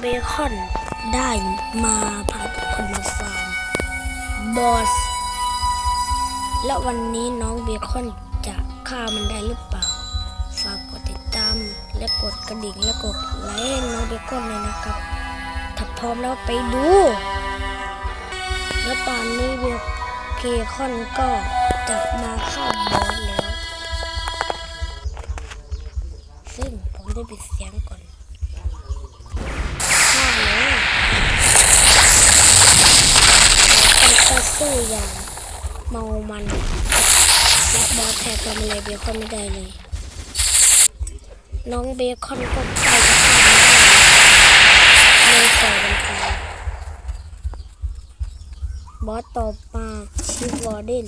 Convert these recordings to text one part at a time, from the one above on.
เบคอนได้มาพาทุกคนมาฟาร์มบอส และวันนี้น้องเบคอนจะฆ่ามันได้หรือเปล่า ฝากกดติดตามและกดกระดิ่งและกดไลค์ให้น้องเบคอนเลยนะครับ ถ้าพร้อมแล้วไปดู แล้วตอนนี้เบคคอนก็จะมาฆ่าบอสแล้ว ซึ่งผมได้ปิดเสียงก่อนฆ่าแล้ว มันก็สู้อย่างเมามันและบอสแทบทำอะไรเบคอนไม่ได้เลย น้องเบคอนก็ใกล้จะฆ่ามันได้เลยปล่อยมันไปบอสตอบมาชิวอร์เดน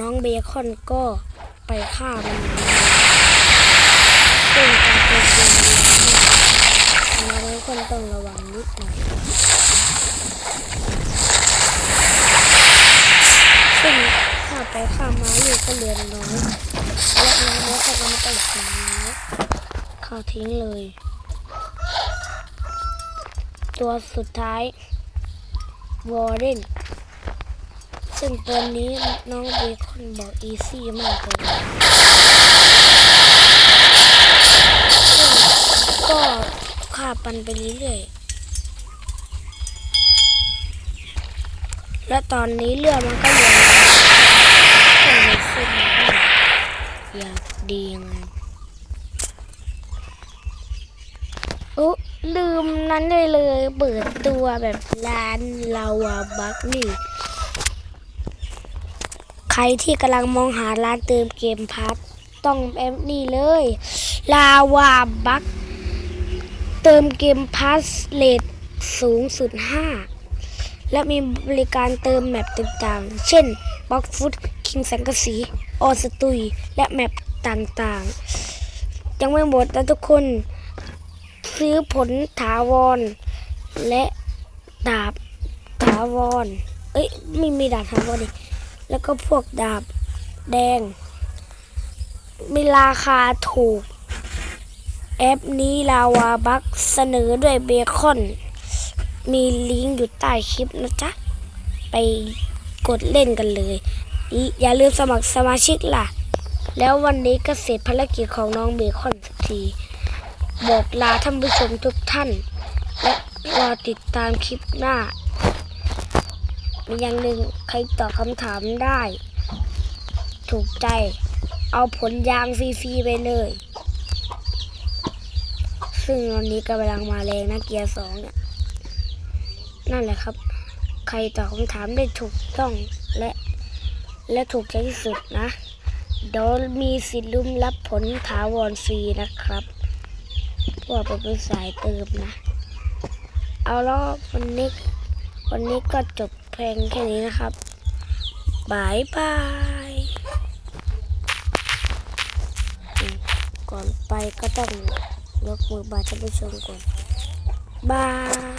น้องเบคอนก็ไปฆ่ามันเหมือนกันซึ่งการเป็นจริงเราทุกคนต้องระวังนิดหน่อยซึ่ง ข้าไปข้ามาอยู่ก็เหลือน้อยและน้องเนื้อก็ไม่ต้องทิ้งแล้วเขาทิ้งเลย ตัวสุดท้ายวอร์เดนซึ่งตัวนี้น้องเบคอนบอกอีซี่มากเลยก็ฆ่าปันไปเรื่อยๆและตอนนี้เรือมันก็เหลือก็เลย ขึ้นมาได้อยากดีงไงอุ๊ลืมนั้นเลยเลย เปิดตัวแบบร้านลาวาบักนี่ ใครที่กำลังมองหาร้านเติมเกมพัทต้องแบบนี้เลย ลาวาบักเติมเกมพาสเลทสูงสุด 5 และมีบริการเติมแมปต่างๆ เช่นบ็อกฟุต คิงสังกะสีออสตุย และแมปต่างๆ ยังไม่หมดนะทุกคน ซื้อผลถาวร และดาบถาวร เอ้ยไม่มีดาบถาวรดิแล้วก็พวกดาบแดง มีราคาถูก แอปนี้ลาวาบักเสนอด้วยเบคอน มีลิงก์อยู่ใต้คลิปนะจ๊ะ ไปกดเล่นกันเลย อย่าลืมสมัครสมาชิกล่ะ แล้ววันนี้ก็เสร็จภารกิจของน้องเบคอนสักทีบอกลาท่านผู้ชมทุกท่าน และรอติดตามคลิปหน้ามีอย่างหนึ่งใครตอบคำถามได้ ถูกใจ เอาผลยางฟรีๆไปเลย ซึ่งตอนนี้กำลังมาแรงนะเกียร์สองเนี่ยนั่นแหละครับ ใครตอบคำถามได้ถูกต้องและ และถูกใจที่สุดนะเดี๋ยมีสิทธิ์ลุ้มรับผลถาวรฟรีนะครับพว่าผมเป็นสายเติมนะ เอาแล้ววันนี้วันนี้ก็จบเพลงแค่นี้นะครับบายบายก่อนไปก็ต้องยกมือบายท่านผู้ชมก่อนบาย